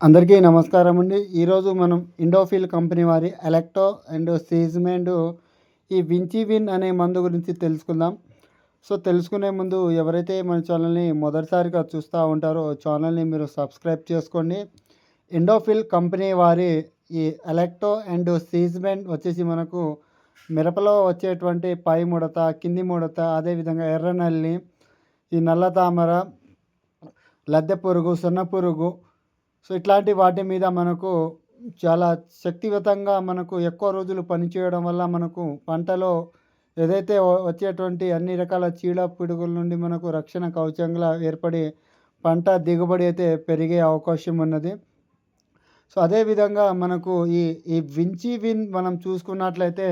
అందరికీ నమస్కారం అండి. ఈరోజు మనం ఇండోఫిల్ కంపెనీ వారి ఎలక్టో అండ్ సీజ్మెండ్ ఈ వించి విన్ అనే మందు గురించి తెలుసుకుందాం. సో తెలుసుకునే ముందు ఎవరైతే మన ఛానల్ని మొదటిసారిగా చూస్తూ ఉంటారో ఛానల్ని మీరు సబ్స్క్రైబ్ చేసుకోండి. ఇండోఫిల్ కంపెనీ వారి ఈ ఎలక్టో అండ్ సీజ్మెంట్ వచ్చేసి మనకు మిరపలో వచ్చేటువంటి పై ముడత కింది ముడత అదేవిధంగా ఎర్ర నల్లి ఈ నల్ల తామర లద్దె పురుగు సున్న పురుగు సో ఇట్లాంటి వాటి మీద మనకు చాలా శక్తివంతంగా మనకు ఎక్కువ రోజులు పనిచేయడం వల్ల మనకు పంటలో ఏదైతే వచ్చేటువంటి అన్ని రకాల చీడ పిడుగుల నుండి మనకు రక్షణ కవచంగా ఏర్పడి పంట దిగుబడి అయితే పెరిగే అవకాశం ఉన్నది. సో అదేవిధంగా మనకు ఈ ఈ వించి విన్ మనం చూసుకున్నట్లయితే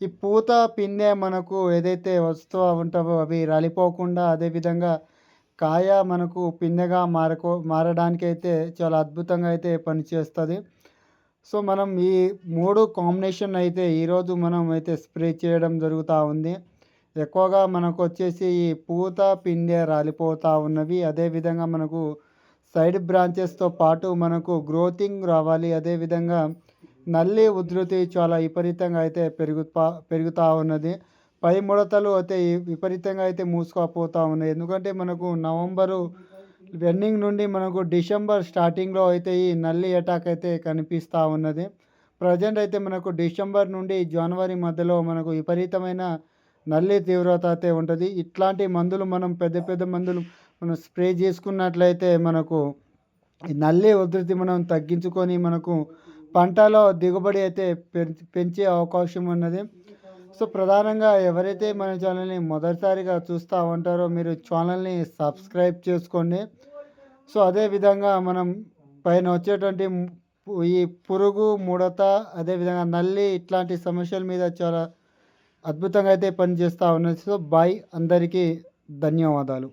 ఈ పూత పిందె మనకు ఏదైతే వస్తూ ఉంటావో అవి రాలిపోకుండా అదేవిధంగా కాయ మనకు పిందెగా మారకో మారడానికి అయితే చాలా అద్భుతంగా అయితే పనిచేస్తుంది. సో మనం ఈ మూడు కాంబినేషన్ అయితే ఈరోజు మనం అయితే స్ప్రే చేయడం జరుగుతూ ఉంది. ఎక్కువగా మనకు వచ్చేసి ఈ పూత పిందె రాలిపోతూ ఉన్నవి. అదేవిధంగా మనకు సైడ్ బ్రాంచెస్తో పాటు మనకు గ్రోతింగ్ రావాలి. అదేవిధంగా నల్లి ఉధృతి చాలా విపరీతంగా అయితే పెరుగుతా పెరుగుతూ ఉన్నది. పై ముడతలు అయితే విపరీతంగా అయితే మూసుకుపోతూ ఉన్నాయి. ఎందుకంటే మనకు నవంబరు ఎండింగ్ నుండి మనకు డిసెంబర్ స్టార్టింగ్లో అయితే ఈ నల్లి అటాక్ అయితే కనిపిస్తూ ఉన్నది. ప్రజెంట్ అయితే మనకు డిసెంబర్ నుండి జనవరి మధ్యలో మనకు విపరీతమైన నల్లి తీవ్రత అయితే ఉంటుంది. ఇట్లాంటి మందులు మనం పెద్ద పెద్ద మందులు మనం స్ప్రే చేసుకున్నట్లయితే మనకు నల్లి ఉధృతి మనం తగ్గించుకొని మనకు పంటలో దిగుబడి అయితే పెంచే అవకాశం ఉన్నది. సో ప్రధానంగా ఎవరైతే మన ఛానల్ని మొదటిసారిగా చూస్తూ ఉంటారో మీరు ఛానల్ని సబ్స్క్రైబ్ చేసుకోండి. సో అదేవిధంగా మనం పైన వచ్చేటువంటి ఈ పురుగు ముడత అదేవిధంగా నల్లి ఇట్లాంటి సమస్యల మీద చాలా అద్భుతంగా అయితే పనిచేస్తూ ఉన్నది. సో బాయ్ అందరికీ ధన్యవాదాలు.